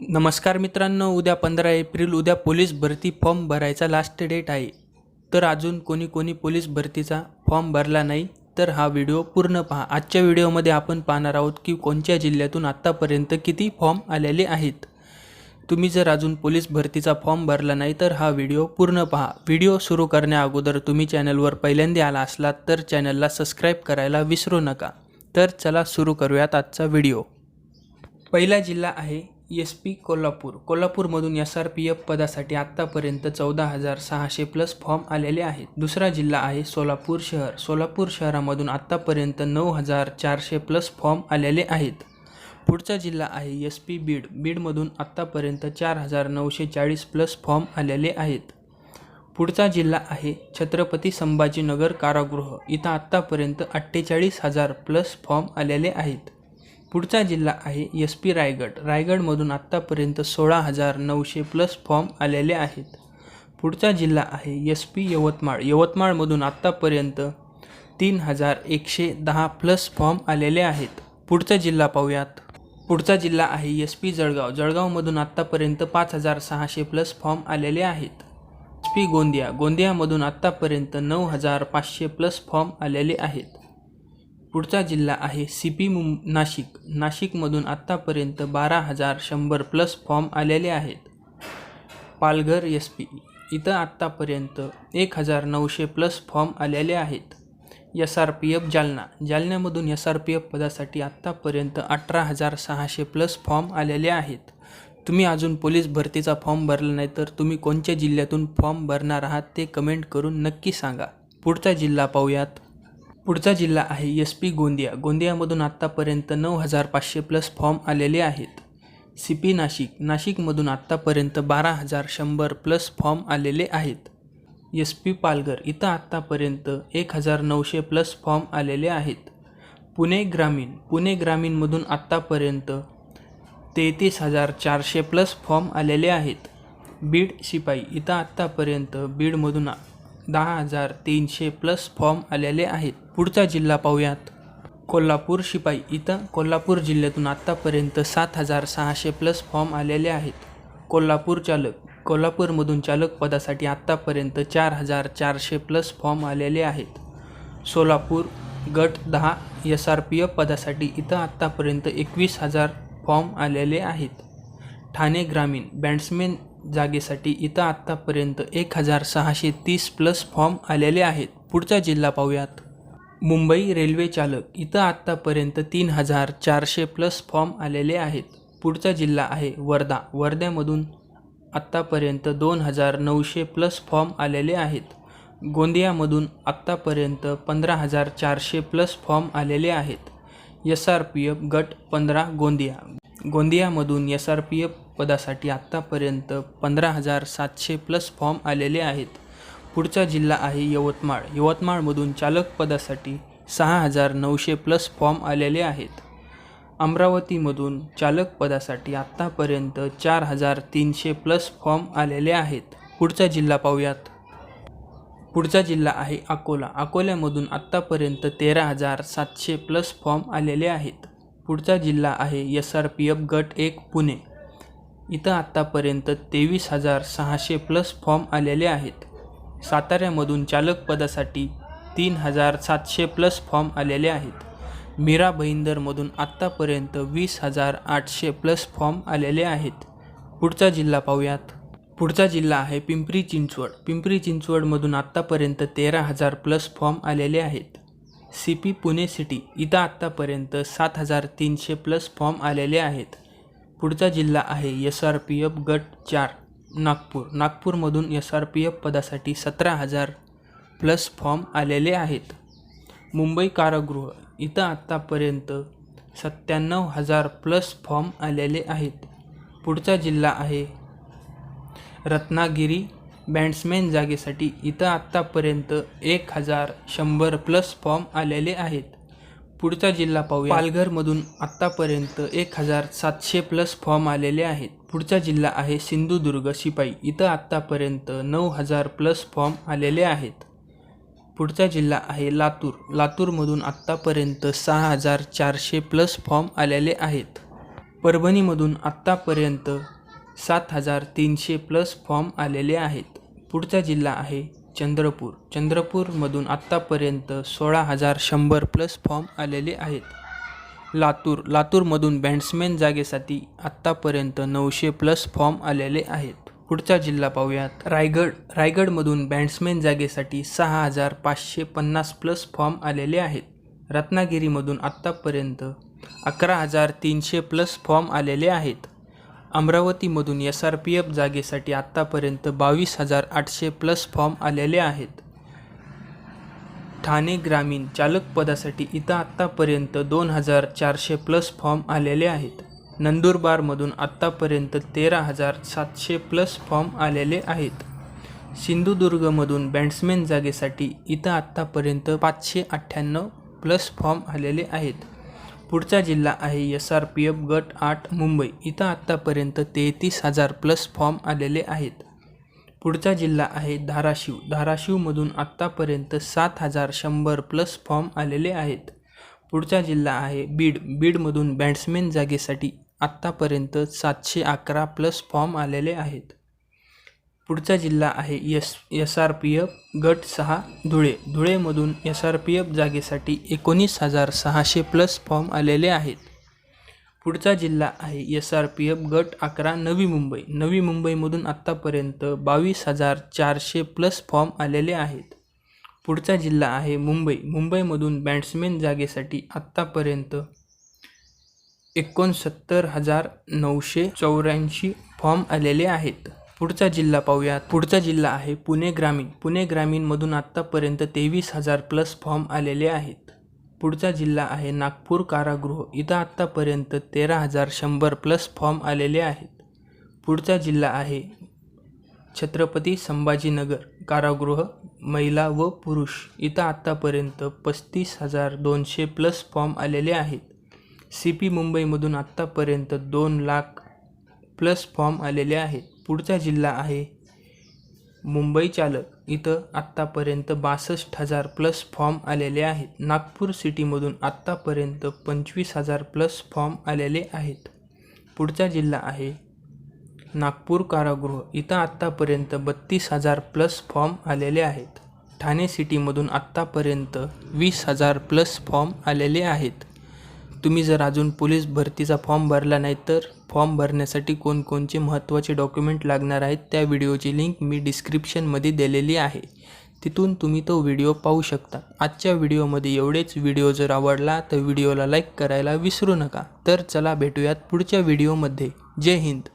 नमस्कार मित्रांनो उद्या पंधरा एप्रिल उद्या पोलीस भरती फॉर्म भरायचा लास्ट डेट आहे. तर अजून कोणी कोणी पोलीस भरतीचा फॉर्म भरला नाही तर हा व्हिडिओ पूर्ण पहा. आजच्या व्हिडिओमध्ये आपण पाहणार आहोत की कोणत्या जिल्ह्यातून आत्तापर्यंत किती फॉर्म आलेले आहेत. तुम्ही जर अजून पोलीस भरतीचा फॉर्म भरला नाही तर हा व्हिडिओ पूर्ण पहा. व्हिडिओ सुरू करण्या अगोदर तुम्ही चॅनलवर पहिल्यांदा आला असलात तर चॅनलला सबस्क्राईब करायला विसरू नका. तर चला सुरू करूयात आजचा व्हिडिओ. पहिला जिल्हा आहे एस पी कोल्हापूर. कोल्हापूरमधून एस आर पी एफ पदासाठी आत्तापर्यंत चौदा हजार सहाशे प्लस फॉर्म आलेले आहेत. दुसरा जिल्हा आहे सोलापूर शहर. सोलापूर शहरामधून आत्तापर्यंत नऊ हजार चारशे प्लस फॉर्म आलेले आहेत. पुढचा जिल्हा आहे एस पी बीड. बीडमधून आत्तापर्यंत चार हजार नऊशे चाळीस प्लस फॉर्म आलेले आहेत. पुढचा जिल्हा आहे छत्रपती संभाजीनगर कारागृह. इथं आत्तापर्यंत अठ्ठेचाळीस हजार प्लस फॉर्म आलेले आहेत. पुढचा जिल्हा आहे एस पी रायगड. रायगडमधून आत्तापर्यंत सोळा हजार नऊशे प्लस फॉर्म आलेले आहेत. पुढचा जिल्हा आहे एस पी यवतमाळ. यवतमाळमधून आत्तापर्यंत तीन हजार एकशे दहा प्लस फॉर्म आलेले आहेत. पुढचा जिल्हा पाहूयात. पुढचा जिल्हा आहे एस पी जळगाव. जळगावमधून आत्तापर्यंत पाच हजार सहाशे प्लस फॉर्म आलेले आहेत. S P Gondia. गोंदियामधून आत्तापर्यंत नऊ हजार पाचशे प्लस फॉर्म आलेले आहेत. पुढचा जिल्हा आहे सी पी मुं नाशिक. नाशिकमधून आत्तापर्यंत बारा हजार शंभर प्लस फॉर्म आलेले आहेत. Palghar S P. इथं आत्तापर्यंत एक हजार नऊशे प्लस फॉर्म आलेले आहेत. S R P F Jalna. जालन्यामधून S R P F पदासाठी आत्तापर्यंत अठरा हजार सहाशे प्लस फॉर्म आलेले आहेत. तुम्ही अजून पोलीस भरतीचा फॉर्म भरला नाही तर तुम्ही कोणत्या जिल्ह्यातून फॉर्म भरणार आहात ते कमेंट करून नक्की सांगा. पुढचा जिल्हा पाहूयात. पुढचा जिल्हा आहे एस पी गोंदिया. गोंदियामधून आत्तापर्यंत नऊ हजार पाचशे प्लस फॉर्म आलेले आहेत. C P Nashik. नाशिकमधून आत्तापर्यंत बारा हजार शंभर प्लस फॉर्म आलेले आहेत. S P Palghar. इथं आत्तापर्यंत एक हजार नऊशे प्लस फॉर्म आलेले आहेत. पुणे ग्रामीण. पुणे ग्रामीणमधून आत्तापर्यंत तेहतीस हजार चारशे प्लस फॉर्म आलेले आहेत. बीड शिपाई. इथं आत्तापर्यंत बीडमधून दहा हजार तीनशे प्लस फॉर्म आलेले आहेत. पुढचा जिल्हा पाहूयात. कोल्हापूर शिपाई इथं कोल्हापूर जिल्ह्यातून आत्तापर्यंत सात हजार सहाशे प्लस फॉर्म आलेले आहेत. कोल्हापूर चालक कोल्हापूरमधून चालक पदासाठी आत्तापर्यंत चार हजार चारशे प्लस फॉर्म आलेले आहेत. सोलापूर गट दहा एस आर पी एफ पदासाठी इथं आत्तापर्यंत एकवीस हजार फॉर्म आलेले आहेत. ठाणे ग्रामीण बॅट्समॅन जागेसाठी इथं आत्तापर्यंत एक हजार सहाशे तीस प्लस फॉर्म आलेले आहेत. पुढचा जिल्हा पाहूयात. मुंबई रेल्वे चालक इथं आत्तापर्यंत तीन हजार चारशे प्लस फॉर्म आलेले आहेत. पुढचा जिल्हा आहे वर्धा. वर्ध्यामधून आत्तापर्यंत दोन हजार नऊशे प्लस फॉर्म आलेले आहेत. गोंदियामधून आत्तापर्यंत पंधरा हजार चारशे प्लस फॉर्म आलेले आहेत. एस आर पी एफ गट पंधरा गोंदिया. गोंदियामधून एस आर पी एफ पदासाठी आत्तापर्यंत पंधरा हजार सातशे प्लस फॉर्म आलेले आहेत. पुढचा जिल्हा आहे यवतमाळ. यवतमाळमधून चालक पदासाठी सहा हजार नऊशे प्लस फॉर्म आलेले आहेत. अमरावतीमधून चालक पदासाठी आत्तापर्यंत चार हजार तीनशे प्लस फॉर्म आलेले आहेत. पुढचा जिल्हा पाहूयात. पुढचा जिल्हा आहे अकोला. अकोल्यामधून आत्तापर्यंत तेरा हजार सातशे प्लस फॉर्म आलेले आहेत. पुढचा जिल्हा आहे एस आर पी एफ गट एक पुणे. इथं आत्तापर्यंत तेवीस हजार सहाशे प्लस फॉर्म आलेले आहेत. साताऱ्यामधून चालक पदासाठी तीन हजार सातशे प्लस फॉर्म आलेले आहेत. मीरा भाईंदरमधून आत्तापर्यंत वीस हजार आठशे प्लस फॉर्म आलेले आहेत. पुढचा जिल्हा पाहूयात. पुढचा जिल्हा आहे पिंपरी चिंचवड. पिंपरी चिंचवडमधून आत्तापर्यंत तेरा हजार प्लस फॉर्म आलेले आहेत. सी पी पुणे सिटी इथं आत्तापर्यंत सात हजार तीनशे प्लस फॉर्म आलेले आहेत. पुढचा जिल्हा आहे एस आर पी एफ गट चार. नागपूर. नागपूरमधून एस आर पी एफ पदासाठी सतरा हजार प्लस फॉर्म आलेले आहेत. मुंबई कारागृह इथं आत्तापर्यंत सत्त्याण्णव हजार प्लस फॉर्म आलेले आहेत. पुढचा जिल्हा आहे रत्नागिरी. बॅट्समॅन जागेसाठी इथं आत्तापर्यंत एक हजार शंभर प्लस फॉर्म आलेले आहेत. पुढचा जिल्हा पाहूया. पालघरमधून आत्तापर्यंत एक हजार सातशे प्लस फॉर्म आलेले आहेत. पुढचा जिल्हा आहे सिंधुदुर्ग शिपाई. इथं आत्तापर्यंत नऊ हजार प्लस फॉर्म आलेले आहेत. पुढचा जिल्हा आहे लातूर. लातूरमधून आत्तापर्यंत सहा हजार चारशे प्लस फॉर्म आलेले आहेत. परभणीमधून आत्तापर्यंत सात हजार तीनशे प्लस फॉर्म आलेले आहेत. पुढचा जिल्हा आहे चंद्रपूर. चंद्रपूरमधून आत्तापर्यंत सोळा हजार शंभर प्लस फॉर्म आलेले आहेत. लातूर लातूरमधून बॅट्समॅन जागेसाठी आत्तापर्यंत नऊशे प्लस फॉर्म आलेले आहेत. पुढचा जिल्हा पाहूयात. रायगड रायगडमधून बॅट्समॅन जागेसाठी सहा हजार पाचशे पन्नास प्लस फॉर्म आलेले आहेत. रत्नागिरीमधून आत्तापर्यंत अकरा हजार तीनशे प्लस फॉर्म आलेले आहेत. अमरावतीमधून एस आर पी एफ जागेसाठी आत्तापर्यंत बावीस हजार आठशे प्लस फॉर्म आलेले आहेत. ठाणे ग्रामीण चालक पदासाठी इथं आत्तापर्यंत दोन हजार चारशे प्लस फॉर्म आलेले आहेत. नंदुरबारमधून आत्तापर्यंत तेरा हजार सातशे प्लस फॉर्म आलेले आहेत. सिंधुदुर्गमधून बॅट्समॅन जागेसाठी इथं आत्तापर्यंत पाचशे अठ्ठ्याण्णव प्लस फॉर्म आलेले आहेत. पुढचा जिल्हा आहे एस आर पी एफ गट आठ मुंबई. इथं आत्तापर्यंत तेहतीस हजार प्लस फॉर्म आलेले आहेत. पुढचा जिल्हा आहे धाराशिव. धाराशिवमधून आत्तापर्यंत सात हजार शंभर प्लस फॉर्म आलेले आहेत. पुढचा जिल्हा आहे बीड. बीडमधून बॅट्समॅन जागेसाठी आत्तापर्यंत सातशे अकरा प्लस फॉर्म आलेले आहेत. पुढचा जिल्हा आहे S S R P F गट सहा धुळे. धुळेमधून एस आर पी एफ जागेसाठी एकोणीस हजार सहाशे प्लस फॉर्म आलेले आहेत. पुढचा जिल्हा आहे एस आर पी एफ गट अकरा नवी मुंबई. नवी मुंबईमधून आत्तापर्यंत बावीस हजार चारशे प्लस फॉर्म आलेले आहेत. पुढचा जिल्हा आहे मुंबई. मुंबईमधून बॅट्समॅन जागेसाठी आत्तापर्यंत एकोणसत्तर हजार नऊशे चौऱ्याऐंशी फॉर्म आलेले आहेत. पुढचा जिल्हा पाहूयात. पुढचा जिल्हा आहे पुणे ग्रामीण. पुणे ग्रामीणमधून आत्तापर्यंत तेवीस हजार प्लस फॉर्म आलेले आहेत. पुढचा जिल्हा आहे नागपूर कारागृह. इथं आत्तापर्यंत तेरा हजार शंभर प्लस फॉर्म आलेले आहेत. पुढचा जिल्हा आहे छत्रपती संभाजीनगर कारागृह महिला व पुरुष. इथं आत्तापर्यंत पस्तीस हजार दोनशे प्लस फॉर्म आलेले आहेत. सी पी मुंबईमधून आत्तापर्यंत दोन लाख प्लस फॉर्म आलेले आहेत. पुढचा जिल्हा आहे मुंबई चालक इथं आत्तापर्यंत बासष्ट हजार प्लस फॉर्म आलेले आहेत. नागपूर सिटीमधून आत्तापर्यंत पंचवीस हजार प्लस फॉर्म आलेले आहेत. पुढचा जिल्हा आहे नागपूर कारागृह. इथं आत्तापर्यंत बत्तीस हजार प्लस फॉर्म आलेले आहेत. ठाणे सिटीमधून आत्तापर्यंत वीस हजार प्लस फॉर्म आलेले आहेत. तुम्ही जर अजून पोलीस भरतीचा फॉर्म भरला नाही तर फॉर्म भरण्यासाठी कोणकोणचे महत्त्वाचे डॉक्युमेंट लागणार आहेत त्या व्हिडिओची लिंक मी डिस्क्रिप्शनमध्ये दिलेली आहे. तिथून तुम्ही तो व्हिडिओ पाहू शकता. आजच्या व्हिडिओमध्ये एवढेच. व्हिडिओ जर आवडला तर व्हिडिओला लाईक करायला विसरू नका. तर चला भेटूयात पुढच्या व्हिडिओमध्ये जय हिंद.